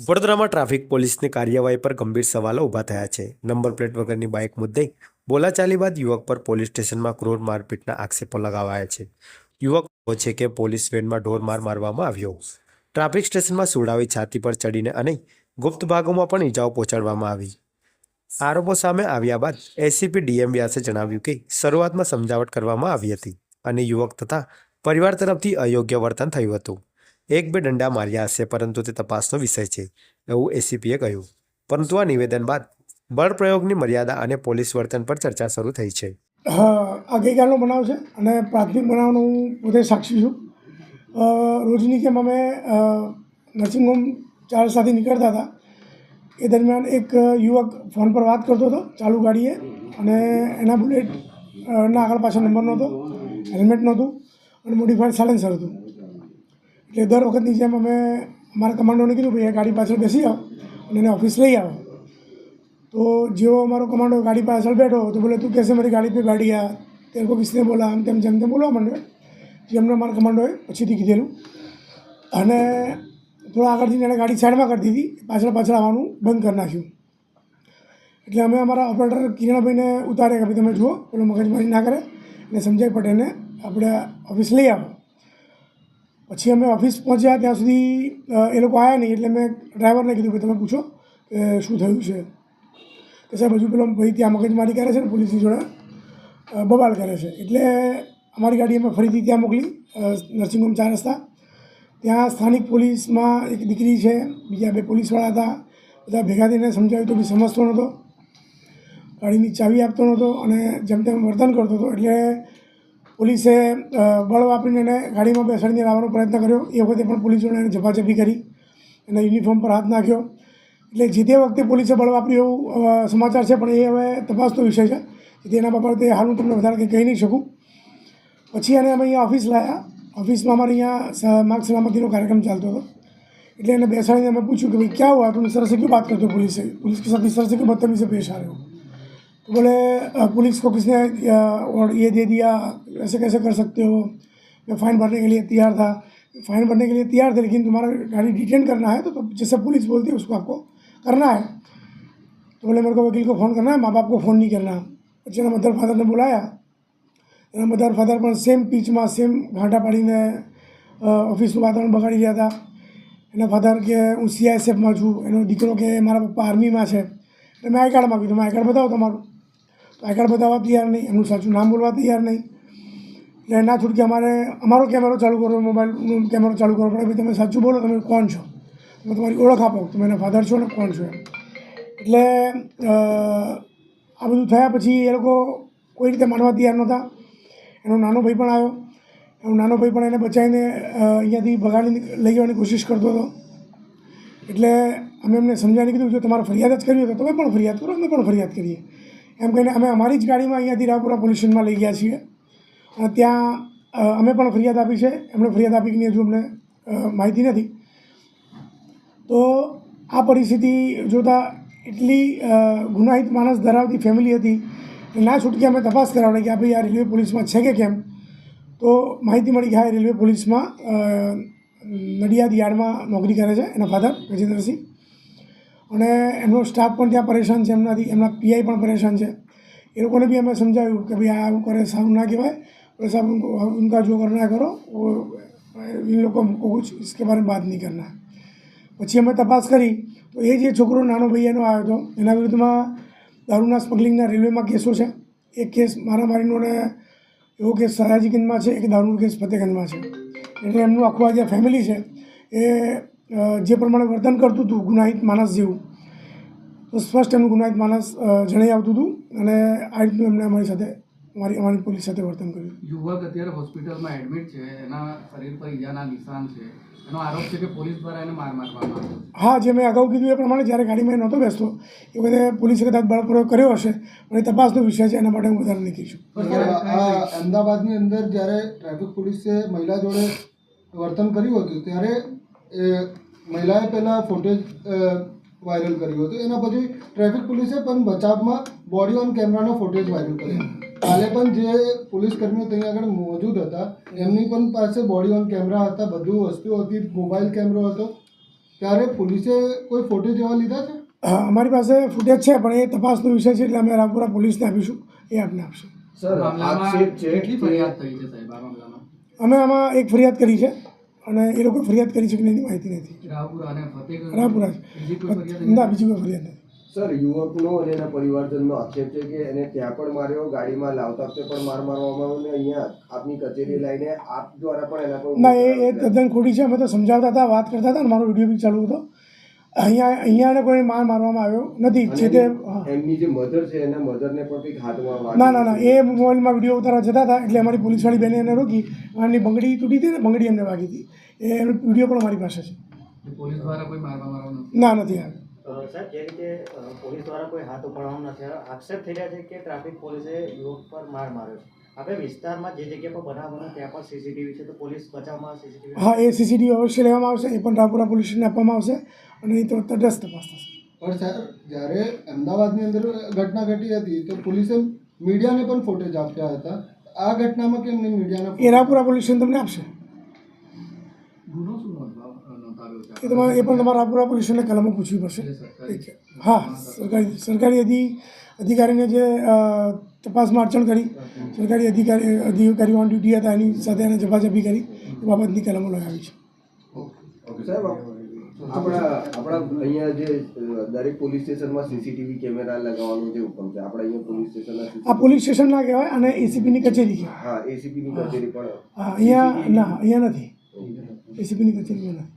વડોદરામાં ટ્રાફિક પોલીસની કાર્યવાહી પર ગંભીર સવાલો ઊભા થયા છે. નંબર પ્લેટ વગરની બાઇક મુદ્દે બોલાચાલી બાદ યુવક પર પોલીસ સ્ટેશનમાં ક્રૂર મારપીટના આક્ષેપો લગાવાયા છે. યુવક છે કે પોલીસ વેનમાં ઢોર માર મારવામાં આવ્યો. ટ્રાફિક સ્ટેશનમાં સુડાવી છાતી પર ચડીને અને ગુપ્ત ભાગોમાં પણ ઈજાઓ પહોંચાડવામાં આવી. આરોપો સામે આવ્યા બાદ એસીપી ડીએમ વ્યાસે જણાવ્યું કે શરૂઆતમાં સમજાવટ કરવામાં આવી હતી અને યુવક તથા પરિવાર તરફથી અયોગ્ય વર્તન થયું હતું. એક બે દંડા માર્યા હશે, પરંતુ તે તપાસનો વિષય છે, એવું એસીપીએ કહ્યું. પરંતુ આ નિવેદન બાદ બળપ્રયોગની મર્યાદા અને પોલીસ વર્તન પર ચર્ચા શરૂ થઈ છે. ગઈકાલનો બનાવ છે અને પ્રાથમિક બનાવનો હું પોતે સાક્ષી છું. રોજની જેમ અમે નર્સિંગ હોમ ચાર સાથે નીકળતા હતા. એ દરમિયાન એક યુવક ફોન પર વાત કરતો હતો, ચાલુ ગાડીએ, અને એના બુલેટ ના આગળ પાછળ નંબર નહોતો, હેલ્મેટ નહોતું, અને મોડિફાઈડ સાયલેન્સર હતું. એટલે દર વખતની જેમ અમે અમારા કમાન્ડોને કીધું, ભાઈ એ ગાડી પાછળ બેસી આવો અને એને ઓફિસ લઈ આવો. તો જેવો અમારો કમાન્ડો ગાડી પાછળ બેઠો, તો બોલે, તું કહેશે મારી ગાડી પર ગાડી આ તે લોકો કિસને બોલા? આમ તેમ જેમ તેમ બોલવા માંડ્યો. જેમને અમારા કમાન્ડોએ પછીથી કીધેલું. અને થોડા આગળથી એણે ગાડી સાઈડમાં કરી દીધી, પાછળ પાછળ આવવાનું બંધ કરી નાખ્યું. એટલે અમે અમારા ઓપરેટર કિરણભાઈને ઉતારે કે, ભાઈ, તમે જુઓ, પેલો મગજમારી ના કરે અને સંજય પટેલને આપણે ઓફિસ લઈ આવો. પછી અમે ઓફિસ પહોંચ્યા, ત્યાં સુધી એ લોકો આવ્યા નહીં એટલે મેં ડ્રાઈવરને કીધું કે તમે પૂછો કે શું થયું છે. કે સાહેબ, હજુ પેલો ભાઈ ત્યાં મગજમારી કરે છે ને પોલીસની જોડે? બબાલ કરે છે. એટલે અમારી ગાડી અમે ફરીથી ત્યાં મોકલી નર્સિંગ હોમ ચાર રસ્તા. ત્યાં સ્થાનિક પોલીસમાં એક દીકરી છે, બીજા બે પોલીસવાળા હતા. બધા ભેગા થઈને સમજાવ્યું તો બી સમજતો નહોતો. ગાડીની ચાવી આપતો નહોતો અને જેમ તેમ વર્તન કરતો હતો. એટલે પોલીસે બળ વાપરીને એને ગાડીમાં બેસાડીને લાવવાનો પ્રયત્ન કર્યો. એ વખતે પણ પોલીસોને એને ઝપાઝપી કરી એને યુનિફોર્મ પર હાથ નાખ્યો. એટલે જે તે વખતે પોલીસે બળ વાપર્યું એવું સમાચાર છે, પણ એ હવે તપાસનો વિષય છે. તેના બાબતે હાલ હું તમને વધારે કંઈ કહી નહીં શકું. પછી એને અમે અહીંયા ઓફિસ લાવ્યા ઓફિસમાં અમારે અહીંયા માર્ગ સલામતીનો કાર્યક્રમ ચાલતો હતો. એટલે એને બેસાડીને અમે પૂછ્યું કે ભાઈ, ક્યાં હુआ तुम सर વાત કરતો પોલીસે. करते हो पुलिस से पुलिस के साथ इस पुलिस को किसने अ, और ये दे दिया ऐसे कैसे कर सकते हो मैं फ़ाइन भरने के लिए तैयार था फ़ाइन भरने के लिए तैयार थे लेकिन तुम्हारा गाड़ी डिटेन करना है तो, तो जैसे पुलिस बोलती है उसको आपको करना है तो बोले मेरे को वकील को फ़ोन करना है माँ बाप को फ़ोन नहीं करना પછી એના મધર ફાધરને બોલાયા એના મધર ફાધર પણ સેમ પીચમાં સેમ ઘાંટા પાડીને અ, ઓફિસનું વાતાવરણ બગાડી રહ્યા હતા એના ફાધર કે હું સીઆઈએસએફમાં છું એનો દીકરો કે મારા પપ્પા આર્મીમાં છે એટલે મેં આઈ કાર્ડ માગ્યું તમે આઈ કાર્ડ બતાવો તમારું કાર્ડ બતાવવા તૈયાર નહીં એમનું સાચું નામ બોલવા તૈયાર નહીં. એટલે એના છૂટકે અમારે, અમારો કેમેરો ચાલુ કરવો મોબાઈલનો કેમેરો ચાલુ કરવો પડે ભાઈ તમે સાચું બોલો, તમે કોણ છો? તમે તમારી ઓળખ આપો, તમે એના ફાધર છો ને કોણ છો એટલે આ બધું થયા પછી એ લોકો કોઈ રીતે માનવા તૈયાર નહોતા. એનો નાનો ભાઈ પણ આવ્યો. એનો નાનો ભાઈ પણ એને બચાવીને અહીંયાથી ભગાડી લઈ જવાની કોશિશ કરતો હતો. એટલે અમે એમને સમજાવીને કીધું, જો તમારે ફરિયાદ જ કરવી હોય તો તમે પણ ફરિયાદ કરો, અમે પણ ફરિયાદ કરીએ. એમ કહીને અમે અમારી જ ગાડીમાં અહીંયાથી રાપુરા પોલીસ લઈ ગયા છીએ. અને ત્યાં અમે પણ ફરિયાદ આપી છે. એમણે ફરિયાદ આપી કે હજુ અમને માહિતી નથી. તો આ પરિસ્થિતિ જોતાં એટલી ગુનાહિત માણસ ધરાવતી ફેમિલી હતી ના છૂટકી અમે તપાસ કરાવડે કે આ ભાઈ આ રેલવે પોલીસમાં છે કે કેમ? તો માહિતી મળી કે હા રેલવે પોલીસમાં નડિયાદ યાર્ડમાં નોકરી કરે છે એના ફાધર ગજેન્દ્રસિંહ. અને એમનો સ્ટાફ પણ ત્યાં પરેશાન છે, એમનાથી, એમના પીઆઈ પણ પરેશાન છે. એ લોકોને બી અમે સમજાવ્યું કે ભાઈ આ કરે, સારું ના કહેવાય. और सब उनको उनका जो करना करो वो इन लोग को कुछ इसके बारे में बात પછી અમે તપાસ કરી, તો એ જે છોકરો નાનો ભૈયાનો આવ્યો હતો, એના વિરુદ્ધમાં દારૂના સ્મગલિંગના રેલવેમાં કેસો છે. એક કેસ મારામારીનો ને એવો કેસ સયાજીગંજમાં છે, એક દારૂનો કેસ ફતેગંજમાં છે. એટલે એમનું આખું આ જે ફેમિલી છે, એ જે પ્રમાણે વર્તન કરતું હતું ગુનાહિત માણસ જેવું તો સ્પષ્ટ એમનું ગુનાહિત માણસ જણાઈ આવતું હતું અને આ રીતનું એમણે અમારી સાથે અમારી અમારી પોલીસ સાથે વર્તન કર્યું. યુવક અત્યારે હોસ્પિટલમાં એડમિટ છે એના શરીર પર ઈજાના નિશાન છે. એનો આરોપ છે કે પોલીસ દ્વારા એને માર મારવામાં આવ્યો હા જે મેં અગાઉ કીધું એ પ્રમાણે જ્યારે ગાડીમાં એ નહોતો બેસતો એ વખતે પોલીસે કદાચ બળપ્રયોગ કર્યો હશે પણ એ તપાસનો વિષય છે એના માટે હું વધારે નહીં કહીશું અમદાવાદની અંદર જ્યારે ટ્રાફિક પોલીસે મહિલા જોડે વર્તન કર્યું હતું ત્યારે એ મહિલાએ પહેલાં ફોટેજ વાયરલ કર્યું હતું. એના પછી ટ્રાફિક પોલીસે પણ બચાવમાં બોડી ઓન કેમેરાનો ફોટેજ વાયરલ કર્યો. કાલે પણ જે પોલીસ કર્મીઓ ત્યાં આગળ મોજૂદ હતા એમની પણ પાસે બોડી ઓન કેમેરા હતા બધું વસ્તુ હતી મોબાઈલ કેમેરો હતો. ત્યારે પોલીસે કોઈ ફોટેજ એવા લીધા છે? અમારી પાસે ફૂટેજ છે પણ એ તપાસનો વિષય છે એટલે અમે રામપુરા પોલીસને આપીશું એ આપને આપશું. સર આક્ષેપ છે કેટલી ફરિયાદ થઈ છે સાહેબ આ મામલામાં? અમે આમાં એક ફરિયાદ કરી છે. અને એ લોકો ફરિયાદ કરી શકે એની માહિતી નથી. રાપુરા ના બીજી કોઈ ફરિયાદ નથી. સર યુવકનો અને એના પરિવારજનનો આક્ષેપ છે કે એને ત્યાં પણ માર્યો ગાડીમાં લાવતા વખતે પણ માર મારવામાં આવ્યો ને અહીંયા આપની કચેરી લઈને આપ દ્વારા પણ એના પર ના એ તદ્દન ખોટી છે. અમે તો સમજાવતા હતા વાત કરતા હતા અને મારો વીડિયો બી ચાલુ હતો. અહીંયા અહીંયા એને કોઈ માર મારવામાં આવ્યો નથી. જે તે. એમની જે મધર છે એના મધરને પણ કંઈક હાથમાં ના ના ના. એ મોબાઈલમાં વીડિયો ઉતારવા જતા હતા એટલે અમારી પોલીસવાળી બેને એને રોકી એમની બંગડી તૂટી હતી ને બંગડી એમને વાગી હતી. એ એનો વીડિયો પણ અમારી પાસે છે. પોલીસ દ્વારા કોઈ મારવા ના નથી આવ્યો. સાહેબ જે રીતે પોલીસ દ્વારા કોઈ હાથ ઉપાડવામાં નથી આક્ષેપ થઈ રહ્યા છે કે ટ્રાફિક પોલીસે યુવક પર માર માર્યો છે. આપણે વિસ્તારમાં જે જગ્યા પર બનાવ ત્યાં પણ સીસીટીવી છે તો પોલીસ બચાવમાં સીસીટીવી હા એ સીસીટીવી અવશ્ય લેવામાં આવશે. એ પણ રાપુરા પોલીસ સ્ટેશનને આપવામાં આવશે અને એ તો તટસ્થ તપાસ થશે. પણ સાહેબ જ્યારે અમદાવાદની અંદર ઘટના ઘટી હતી તો પોલીસે મીડિયાને પણ ફોટેજ આપ્યા હતા. આ ઘટનામાં કેમ નહીં મીડિયાના એ રામપુરા પોલીસ સ્ટેશન તમને આપશે. ગુનો શું એ તમારે એ પણ તમારે રાપુરા પોલીસ સ્ટેશનને કલમો પૂછવી પડશે. હા સરકારી સરકારી અધિ અધિકારીને જે તપાસમાં અડચણ કરી સરકારી અધિકારી અધિકારીઓ ઓન ડ્યુટી હતા એની સાથે એને જપાજપી કરી એ બાબતની કલમો લગાવી છે. આપણા આપણા અહીંયા જે દરેક પોલીસ સ્ટેશનમાં સીસીટીવી કેમેરા લગાવવાનો જે હુકમ છે આપણા અહીંયા પોલીસ સ્ટેશનના આ પોલીસ સ્ટેશન ના કહેવાય અને એસીપીની કચેરી છે હા એસીપીની કચેરી પણ હા અહીંયા ના અહીંયા નથી. એસીપીની કચેરીમાં નથી.